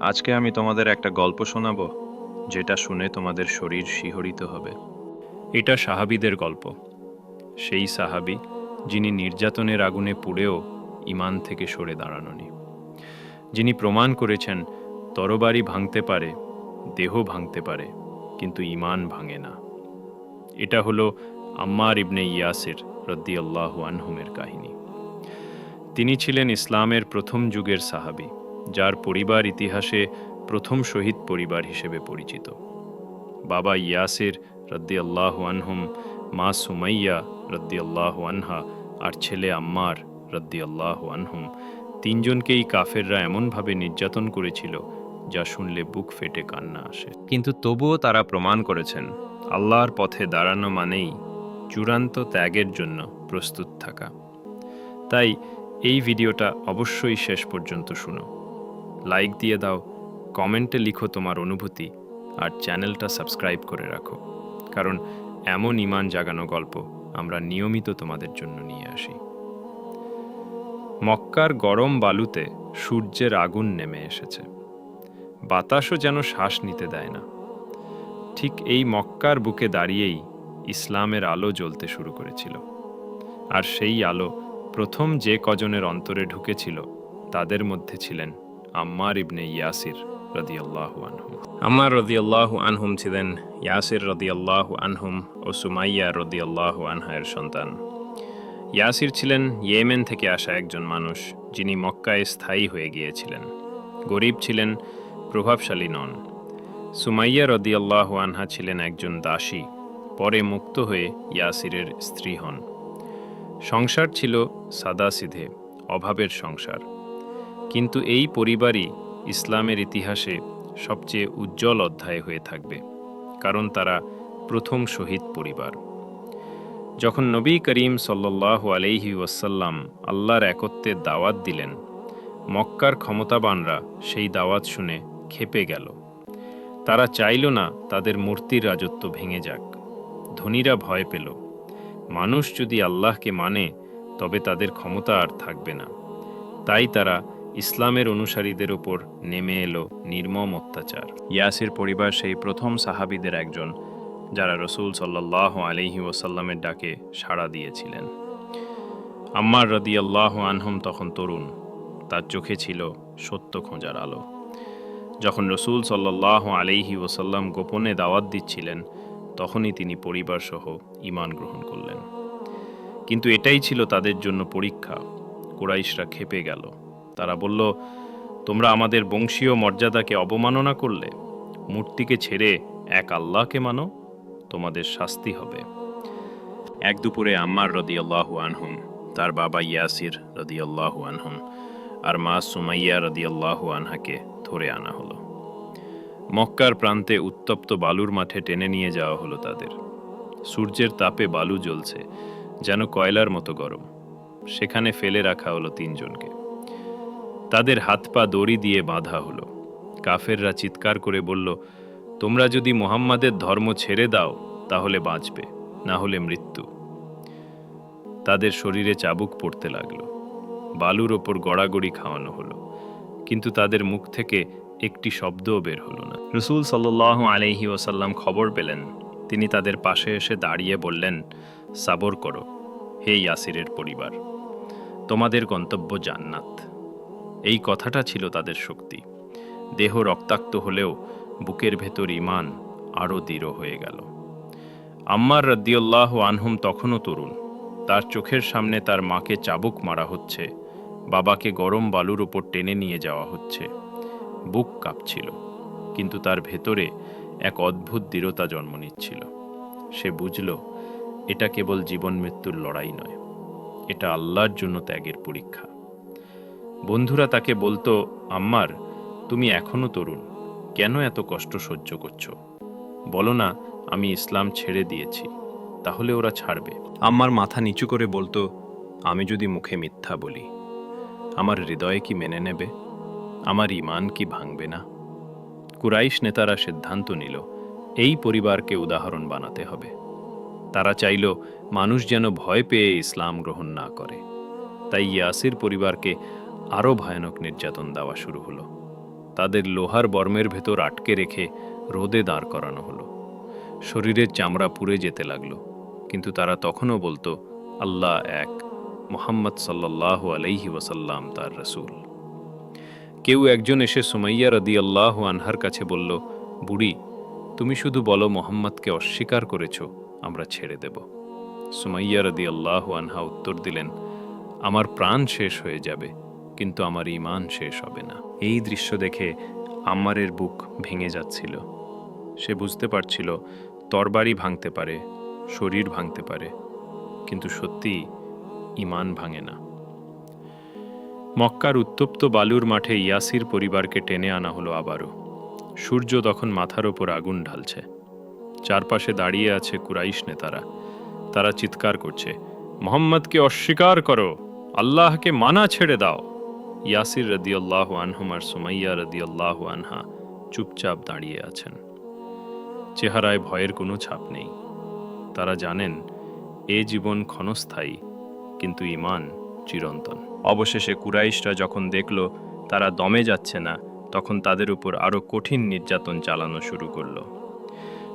আজকে আমি তোমাদের একটা গল্প শোনাবো, যেটা শুনে তোমাদের শরীর শিহরিত হবে। এটা সাহাবীদের গল্প। সেই সাহাবি, যিনি নির্যাতনের আগুনে পুড়েও ইমান থেকে সরে দাঁড়াননি। যিনি প্রমাণ করেছেন, তরবারি ভাঙতে পারে, দেহ ভাঙতে পারে, কিন্তু ইমান ভাঙে না। এটা হলো আম্মার ইবনে ইয়াসির রদ্দিয়াল্লাহু আনহুমের কাহিনী। তিনি ছিলেন ইসলামের প্রথম যুগের সাহাবী, যার পরিবার ইতিহাসে প্রথম শহীদ পরিবার হিসেবে পরিচিত। বাবা ইয়াসির রদ্দিয়াল্লাহ আনহুম, মা সুমাইয়া রদ্দিয়াল্লাহ আনহা আর ছেলে আম্মার রদ্দিয়াল্লাহ আনহুম তিনজনকেই কাফেররা এমনভাবে নির্যাতন করেছিল যা শুনলে বুক ফেটে কান্না আসে। কিন্তু তবুও তারা প্রমাণ করেছেন, আল্লাহর পথে দাঁড়ানো মানেই চূড়ান্ত ত্যাগের জন্য প্রস্তুত থাকা। তাই এই ভিডিওটা অবশ্যই শেষ পর্যন্ত শুনো। লাইক দিয়ে দাও, কমেন্টে লিখো তোমার অনুভূতি আর চ্যানেলটা সাবস্ক্রাইব করে রাখো। কারণ এমন ইমান জাগানো গল্প আমরা নিয়মিত তোমাদের জন্য নিয়ে আসি। মক্কার গরম বালুতে সূর্যের আগুন নেমে এসেছে। বাতাসও যেন শ্বাস নিতে দেয় না। ঠিক এই মক্কার বুকে দাঁড়িয়েই ইসলামের আলো জ্বলতে শুরু করেছিল। আর সেই আলো প্রথম যে কজনের অন্তরে ঢুকেছিল, তাদের মধ্যে ছিলেন আম্মার ইবনে ইয়াসির রদিয়াল্লাহু আনহুম আম্মার রদিয়াল্লাহু আনহুম ছিলেন ইয়াসির রদিয়াল্লাহু আনহুম ও সুমাইয়া রদিয়াল্লাহু আনহায়ের সন্তান। ইয়াসির ছিলেন ইয়েমেন থেকে আসা একজন মানুষ, যিনি মক্কায় স্থায়ী হয়ে গিয়েছিলেন। গরিব ছিলেন, প্রভাবশালী নন। সুমাইয়া রদিয়াল্লাহু আনহা ছিলেন একজন দাসী পরে মুক্ত হয়ে ইয়াসিরের স্ত্রী হন। সংসার ছিল সাদাসিধে, অভাবের সংসার। কিন্তু এই পরিবারই ইসলামের ইতিহাসে সবচেয়ে উজ্জ্বল অধ্যায় হয়ে থাকবে, কারণ তারা প্রথম শহীদ পরিবার। যখন নবী করিম সাল্লাহ আলাইহি ওয়াসাল্লাম আল্লাহর একত্বের দাওয়াত দিলেন, মক্কার ক্ষমতাবানরা সেই দাওয়াত শুনে খেপে গেল। তারা চাইল না তাদের মূর্তির রাজত্ব ভেঙে যাক। ধনীরা ভয় পেল। মানুষ যদি আল্লাহকে মানে তবে তাদের ক্ষমতা আর থাকবে না। তাই তারা ইসলামের অনুসারীদের ওপর নেমে এলো নির্মম অত্যাচার। ইয়াসির পরিবার সেই প্রথম সাহাবিদের একজন, যারা রসুল সাল্লাহ আলহি ওসাল্লামের ডাকে সাড়া দিয়েছিলেন। আম্মার রদিয়াল্লাহ আনহম তখন তরুণ, তার চোখে ছিল সত্য খোঁজার আলো। যখন রসুল সাল্লাহ আলহি ওসাল্লাম গোপনে দাওয়াত দিচ্ছিলেন তখনই তিনি পরিবারসহ ঈমান গ্রহণ করলেন। কিন্তু এটাই ছিল তাদের জন্য পরীক্ষা। কোরাইশরা খেপে গেল। তারা বলল, তোমরা আমাদের বংশীয় মর্যাদাকে অবমাননা করলে, মূর্তিকে ছেড়ে এক আল্লাহকে মানো, তোমাদের শাস্তি হবে। এক দুপুরে আম্মার রদিয়াল্লাহু আনহুম, তার বাবা ইয়াসির রদিয়াল্লাহু আনহুম আর মা সুমাইয়া রদিয়াল্লাহু আনহাকে ধরে আনা হলো। মক্কার প্রান্তে উত্তপ্ত বালুর মাঠে টেনে নিয়ে যাওয়া হলো তাদের। সূর্যের তাপে বালু জ্বলছে, যেন কয়লার মতো গরম। সেখানে ফেলে রাখা হলো তিনজনকে। তাদের হাত পা দড়ি দিয়ে বাঁধা হলো। কাফেররা চিৎকার করে বলল, তোমরা যদি মোহাম্মদের ধর্ম ছেড়ে দাও, তাহলে বাঁচবে, না হলে মৃত্যু। তাদের শরীরে চাবুক পড়তে লাগল। বালুর ওপর গড়াগড়ি খাওয়ানো হলো। কিন্তু তাদের মুখ থেকে একটি শব্দও বের হলো না। রসুল সাল্লাহ আলহি ওসাল্লাম খবর পেলেন। তিনি তাদের পাশে এসে দাঁড়িয়ে বললেন, সাবর করো, হে ইয়াসিরের পরিবার, তোমাদের গন্তব্য জান্নাত। এই কথাটা ছিল তাদের শক্তি। দেহ রক্তাক্ত হলেও বুকের ভেতর ইমান আরও দৃঢ় হয়ে গেল। আম্মার রদ্দিউল্লাহ আনহুম তখনও তরুণ। তার চোখের সামনে তার মাকে চাবুক মারা হচ্ছে, বাবাকে গরম বালুর উপর টেনে নিয়ে যাওয়া হচ্ছে। বুক কাঁপছিল, কিন্তু তার ভেতরে এক অদ্ভুত দৃঢ়তা জন্ম নিচ্ছিল। সে বুঝল, এটা কেবল জীবন মৃত্যুর লড়াই নয়, এটা আল্লাহর জন্য ত্যাগের পরীক্ষা। বন্ধুরা তাকে বলতো, আম্মার, তুমি এখনও তরুণ, কেন এত কষ্ট সহ্য করছ? বলো না, আমি ইসলাম ছেড়ে দিয়েছি, তাহলে ওরা ছাড়বে। আম্মার মাথা নিচু করে বলতো, আমি যদি মুখে মিথ্যা বলি, আমার হৃদয়ে কি মেনে নেবে? আমার ইমান কি ভাঙবে না? কুরাইশ নেতারা সিদ্ধান্ত নিল, এই পরিবারকে উদাহরণ বানাতে হবে। তারা চাইল, মানুষ যেন ভয় পেয়ে ইসলাম গ্রহণ না করে। তাই ইয়াসির পরিবারকে আরও ভয়ানক নির্যাতন দেওয়া শুরু হলো। তাদের লোহার বর্মের ভেতর আটকে রেখে রোদে দাঁড় করানো হলো। শরীরের চামড়া পুড়ে যেতে লাগল, কিন্তু তারা তখনও বলতো, আল্লাহ এক, মোহাম্মদ সাল্লাহ আলাইহি ওয়াসাল্লাম তার রসুল। কেউ একজন এসে সুমাইয়া রদি আল্লাহ আনহার কাছে বলল, বুড়ি, তুমি শুধু বলো মোহাম্মদকে অস্বীকার করেছ, আমরা ছেড়ে দেব। সুমাইয়া রদি আল্লাহ আনহা উত্তর দিলেন, আমার প্রাণ শেষ হয়ে যাবে, কিন্তু আমার ইমান শেষ হবে না। এই দৃশ্য দেখে আম্মারের বুক ভেঙে যাচ্ছিল। সে বুঝতে পারছিল, তরবারি ভাঙতে পারে, শরীর ভাঙতে পারে, কিন্তু সত্যি ইমান ভাঙে না। মক্কার উত্তপ্ত বালুর মাঠে ইয়াসির পরিবারকে টেনে আনা হলো আবারও। সূর্য তখন মাথার ওপর আগুন ঢালছে। চারপাশে দাঁড়িয়ে আছে কুরাইশ নেতারা। তারা চিৎকার করছে, মোহাম্মদকে অস্বীকার করো, আল্লাহকে মানা ছেড়ে দাও। ইয়াসির রদিয়াল্লাহ আনহুম সুমাইয়া রদিয়াল্লাহ আনহা চুপচাপ দাঁড়িয়ে আছেন। চেহারায় ভয়ের কোনো ছাপ নেই। তারা জানেন, এ জীবন ক্ষণস্থায়ী, কিন্তু ইমান চিরন্তন। অবশেষে কুরাইশরা যখন দেখল তারা দমে যাচ্ছে না, তখন তাদের উপর আরও কঠিন নির্যাতন চালানো শুরু করল।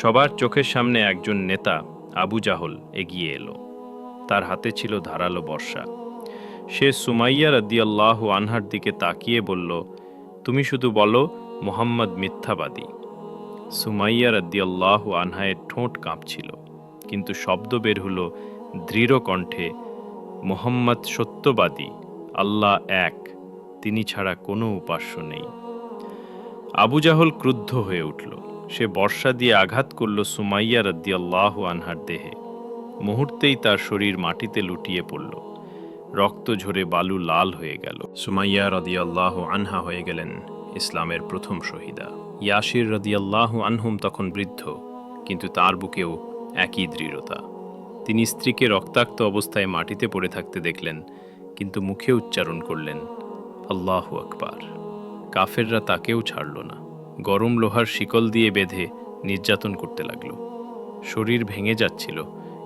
সবার চোখের সামনে একজন নেতা, আবু জাহল, এগিয়ে এলো। তার হাতে ছিল ধারালো বর্ষা। সে সুমাইয়া রদিয়াল্লাহ আনহার দিকে তাকিয়ে বলল, তুমি শুধু বলো, মোহাম্মদ মিথ্যাবাদী। সুমাইয়া রদিয়াল্লাহ আনহায়ের ঠোঁট কাঁপছিল, কিন্তু শব্দ বের হলো দৃঢ় কণ্ঠে মোহাম্মদ সত্যবাদী, আল্লাহ এক, তিনি ছাড়া কোনো উপাস্য নেই। আবু জাহল ক্রুদ্ধ হয়ে উঠল। সে বর্ষা দিয়ে আঘাত করল সুমাইয়া রদ্দিয়াল্লাহ আনহার দেহে। মুহূর্তেই তার শরীর মাটিতে লুটিয়ে পড়ল। রক্ত ঝরে বালু লাল হয়ে গেল। সুমাইয়া রদিয়াল্লাহ আনহা হয়ে গেলেন ইসলামের প্রথম শহীদা। ইয়াসির রদিয়াল্লাহ আনহুম তখন বৃদ্ধ, কিন্তু তার বুকেও একই দৃঢ়তা। তিনি স্ত্রীকে রক্তাক্ত অবস্থায় মাটিতে পড়ে থাকতে দেখলেন, কিন্তু মুখে উচ্চারণ করলেন, আল্লাহ আকবার। কাফেররা তাকেও ছাড়ল না। গরম লোহার শিকল দিয়ে বেঁধে নির্যাতন করতে লাগল। শরীর ভেঙে যাচ্ছিল,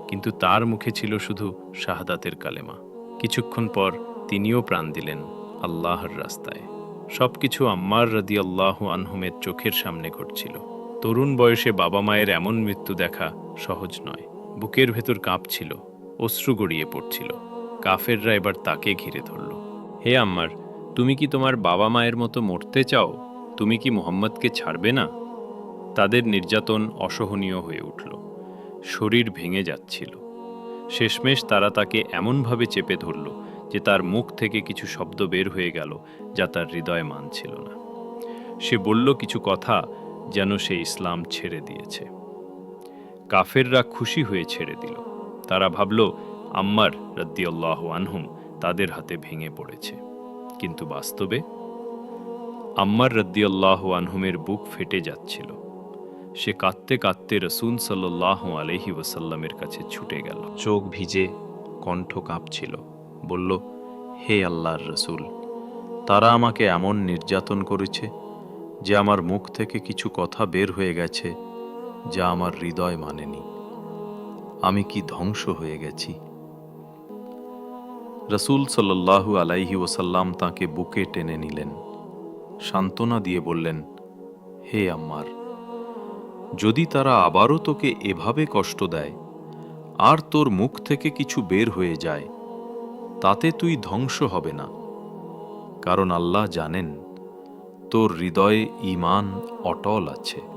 কিন্তু তার মুখে ছিল শুধু শাহাদাতের কালেমা। কিছুক্ষণ পর তিনিও প্রাণ দিলেন আল্লাহর রাস্তায়। সবকিছু আম্মার রদি আল্লাহ আনহুমের চোখের সামনে ঘটছিল। তরুণ বয়সে বাবা মায়ের এমন মৃত্যু দেখা সহজ নয়। বুকের ভেতর কাঁপছিল, অশ্রু গড়িয়ে পড়ছিল। কাফেররা এবার তাকে ঘিরে ধরল। হে আম্মার, তুমি কি তোমার বাবা মায়ের মতো মরতে চাও? তুমি কি মোহাম্মদকে ছাড়বে না? তাদের নির্যাতন অসহনীয় হয়ে উঠল। শরীর ভেঙে যাচ্ছিল। শেষমেশ তারা তাকে এমনভাবে চেপে ধরল যে তার মুখ থেকে কিছু শব্দ বের হয়ে গেল যা তার হৃদয় মানছিল না। সে বলল কিছু কথা যেন সে ইসলাম ছেড়ে দিয়েছে। কাফেররা খুশি হয়ে ছেড়ে দিল। তারা ভাবল, আম্মার রদ্দিয়াল্লাহ আনহুম তাদের হাতে ভেঙে পড়েছে। কিন্তু বাস্তবে আম্মার রদ্দিয়াল্লাহ আনহুমের বুক ফেটে যাচ্ছিল। সে কাঁদতে কাঁদতে রসুন সাল্লাহ আলহি ওসাল্লামের কাছে ছুটে গেল। চোখ ভিজে কণ্ঠ কাঁপছিল, বলল, হে আল্লাহর রসুল, তারা আমাকে এমন নির্যাতন করেছে যে আমার মুখ থেকে কিছু কথা বের হয়ে গেছে যা আমার হৃদয় মানেনি। আমি কি ধ্বংস হয়ে গেছি? রসুল সাল্লাল্লাহু আলাইহি ওসাল্লাম তাকে বুকে টেনে নিলেন, সান্ত্বনা দিয়ে বললেন, হে আম্মার, যদি তারা আবারও তোকে এভাবে কষ্ট দেয়, আর তোর মুখ থেকে কিছু বের হয়ে যায়, তাতে তুই ধ্বংস হবে না। কারণ আল্লাহ জানেন, তোর হৃদয়ে ইমান অটল আছে।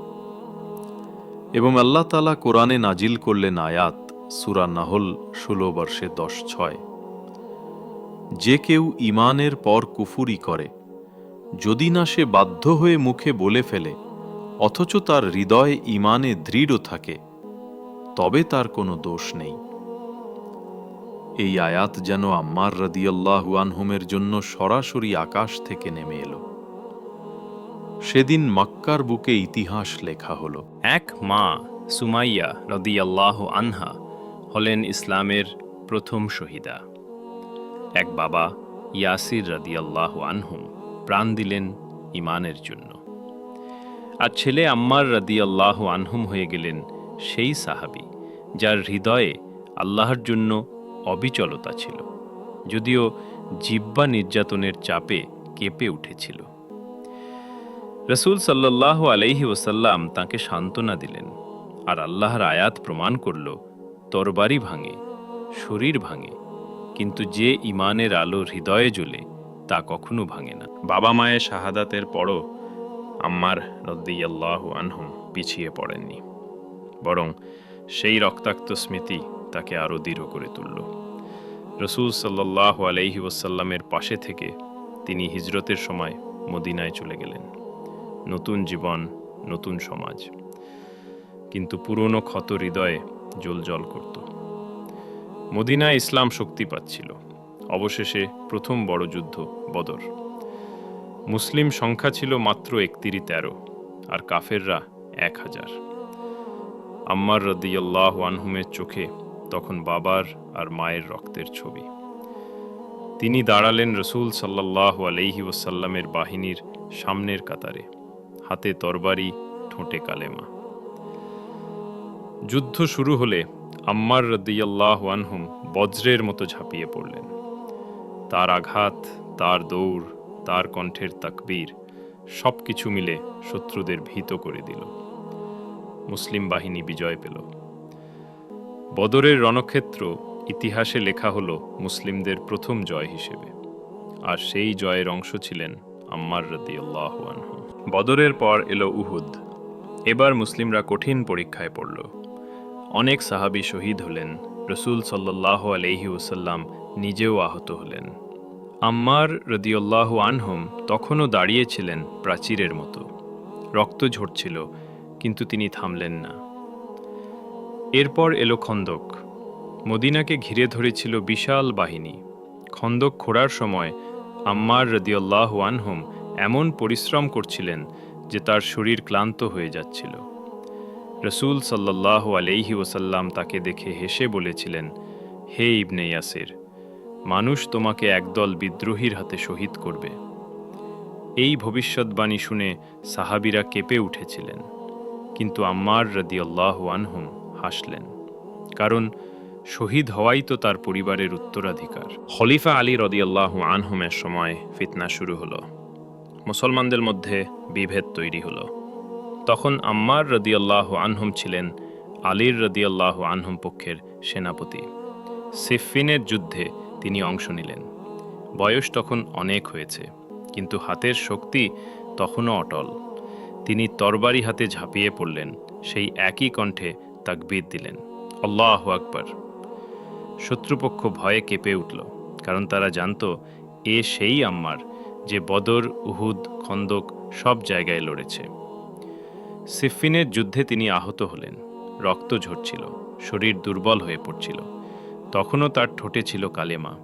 এবং আল্লাহ তালা কোরআনে নাজিল করলেন আয়াত, সুরা নাহল, ষোলো বর্ষে দশ ছয়। যে কেউ ইমানের পর কুফুরি করে, যদি না সে বাধ্য হয়ে মুখে বলে ফেলে, অথচ তার হৃদয় ইমানে দৃঢ় থাকে, তবে তার কোনো দোষ নেই। এই আয়াত যেন আম্মার রদিয়াল্লাহু আনহুমের জন্য সরাসরি আকাশ থেকে নেমে এলো। সেদিন মক্কার বুকে ইতিহাস লেখা হলো। এক মা, সুমাইয়া রদিয়াল্লাহ আনহা, হলেন ইসলামের প্রথম শহীদা। এক বাবা, ইয়াসির রদিয়াল্লাহ আনহুম প্রাণ দিলেন ইমানের জন্য। আর ছেলে আম্মার রদিয়াল্লাহ আনহুম হয়ে গেলেন সেই সাহাবি, যার হৃদয়ে আল্লাহর জন্য অবিচলতা ছিল, যদিও জিব্বা নির্যাতনের চাপে কেঁপে উঠেছিল। রসুল সাল্লাহ আলাইহি ওসাল্লাম তাকে সান্ত্বনা দিলেন, আর আল্লাহর আয়াত প্রমাণ করল, তরবারি ভাঙে, শরীর ভাঙে, কিন্তু যে ইমানের আলো হৃদয়ে জ্বলে, তা কখনো ভাঙে না। বাবা মায়ের শাহাদাতের পরও আম্মার রদ্দিয়াল্লাহু আনহুম পিছিয়ে পড়েননি, বরং সেই রক্তাক্ত স্মৃতি তাকে আরও দৃঢ় করে তুলল। রসুল সাল্লাহ আলাইহি ওসাল্লামের পাশে থেকে তিনি হিজরতের সময় মদিনায় চলে গেলেন। নতুন জীবন, নতুন সমাজ। কিন্তু পুরনো ক্ষত হৃদয়ে জল করত। মদিনায় ইসলাম শক্তি পাচ্ছিল। অবশেষে প্রথম বড় যুদ্ধ, বদর। মুসলিম সংখ্যা ছিল মাত্র একতিরি তেরো, আর কাফেররা এক হাজার। আম্মার রদিয়াল্লাহ আনহুমের চোখে তখন বাবার আর মায়ের রক্তের ছবি। তিনি দাঁড়ালেন রসুল সাল্লাহ আলহি ওসাল্লামের বাহিনীর সামনের কাতারে। হাতে তরবারি, ঠোঁটে কালেমা। যুদ্ধ শুরু হলে আম্মার রদিয়াল্লাহ আনহুম বজ্রের মতো ঝাঁপিয়ে পড়লেন। তার আঘাত, তার দৌড়, তার কণ্ঠের তাকবীর সব কিছু মিলে শত্রুদের ভীত করে দিল। মুসলিম বাহিনী বিজয় পেল। বদরের রণক্ষেত্র ইতিহাসে লেখা হলো মুসলিমদের প্রথম জয় হিসেবে। আর সেই জয়ের অংশ ছিলেন আম্মার রদিয়াল্লাহ আনহু। বদরের পর এলো উহুদ। এবার মুসলিমরা কঠিন পরীক্ষায় পড়ল। অনেক সাহাবী শহীদ হলেন, রসুল সাল্লাহ আলহি ওসাল্লাম নিজেও আহত হলেন। আম্মার রদিউল্লাহ আনহুম তখনও দাঁড়িয়েছিলেন প্রাচীরের মতো। রক্ত ঝরছিল, কিন্তু তিনি থামলেন না। এরপর এলো খন্দক। মদিনাকে ঘিরে ধরেছিল বিশাল বাহিনী। খন্দক খোঁড়ার সময় আম্মার রদিউল্লাহ আনহুম এমন পরিশ্রম করছিলেন যে তার শরীর ক্লান্ত হয়ে যাচ্ছিল। রসুল সাল্লাহ আলহি ওসাল্লাম তাকে দেখে হেসে বলেছিলেন, হে ইবনে ইয়াসের, মানুষ তোমাকে একদল বিদ্রোহীর হাতে শহীদ করবে। এই ভবিষ্যৎবাণী শুনে সাহাবিরা কেঁপে উঠেছিলেন, কিন্তু আম্মার রদিয়াল্লাহ আনহুম হাসলেন, কারণ শহীদ হওয়াই তো তার পরিবারের উত্তরাধিকার। খলিফা আলী রদিয়াল্লাহ আনহুমের সময় ফিতনা শুরু হলো। মুসলমানদের মধ্যে বিভেদ তৈরি হলো। তখন আম্মার রদিয়াল্লাহ আনহুম ছিলেন আলীর রদিয়াল্লাহ আনহুম পক্ষের সেনাপতি। সিফিনের যুদ্ধে তিনি অংশ নিলেন। বয়স তখন অনেক হয়েছে, কিন্তু হাতের শক্তি তখনও অটল। তিনি তরবারি হাতে ঝাঁপিয়ে পড়লেন, সেই একই কণ্ঠে তাকবীর দিলেন, আল্লাহ আকবর। শত্রুপক্ষ ভয়ে কেঁপে উঠল, কারণ তারা জানত, এ সেই আম্মার যে বদর, উহুদ, খন্দক সব জায়গায় লড়েছে। সিফিনের যুদ্ধে তিনি আহত হলেন। রক্ত ঝরছিল, শরীর দুর্বল হয়ে পড়ছিল। তখনও তার ঠোঁটে ছিল কালেমা।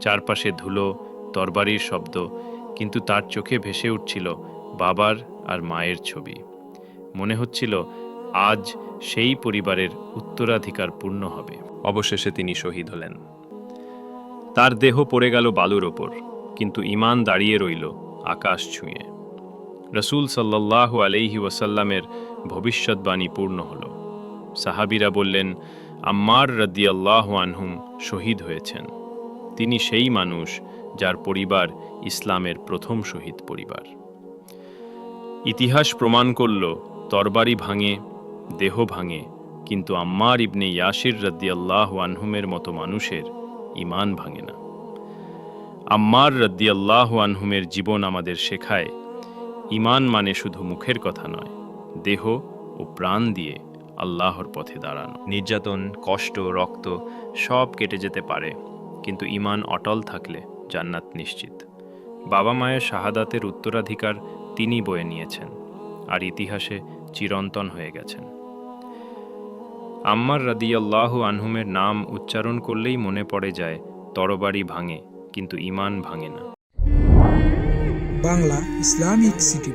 চারপাশে ধুলো, তরবারির শব্দ, কিন্তু তার চোখে ভেসে উঠছিল বাবার আর মায়ের ছবি। মনে হচ্ছিল, আজ সেই পরিবারের উত্তরাধিকার পূর্ণ হবে। অবশেষে তিনি শহীদ হলেন। তার দেহ পড়ে গেল বালুর ওপর। কিন্তু ইমান দাঁড়িয়ে রইল আকাশ ছুঁয়ে। রসুল সাল্লাহ আলাইহি ওয়াসাল্লামের ভবিষ্যৎবাণী পূর্ণ হল। সাহাবিরা বললেন, আম্মার রদিয়াল্লাহ আনহুম শহীদ হয়েছেন। তিনি সেই মানুষ যার পরিবার ইসলামের প্রথম শহীদ পরিবার। ইতিহাস প্রমাণ করল, তরবারি ভাঙে, দেহ ভাঙে, কিন্তু আম্মার ইবনে ইয়াসির রদ্দিয়াল্লাহ আনহুমের মতো মানুষের ইমান ভাঙে না। আম্মার রদ্দিয়াল্লাহ আনহুমের জীবন আমাদের শেখায় ইমান মানে শুধু মুখের কথা নয়, দেহ ও প্রাণ দিয়ে আল্লাহর পথে দাঁড়ানো। নির্যাতন, কষ্ট, রক্ত সব কেটে যেতে পারে, কিন্তু ইমান অটল থাকলে জান্নাত নিশ্চিত। বাবা মায়ের শাহাদাতের উত্তরাধিকার তিনি বয়ে নিয়েছেন, আর ইতিহাসে চিরন্তন হয়ে গেছেন। আম্মার রাদিয়াল্লাহু আনহুমের নাম উচ্চারণ করলেই মনে পড়ে যায়, তরবারি ভাঙে কিন্তু ইমান ভাঙে না। Bangla Islamic city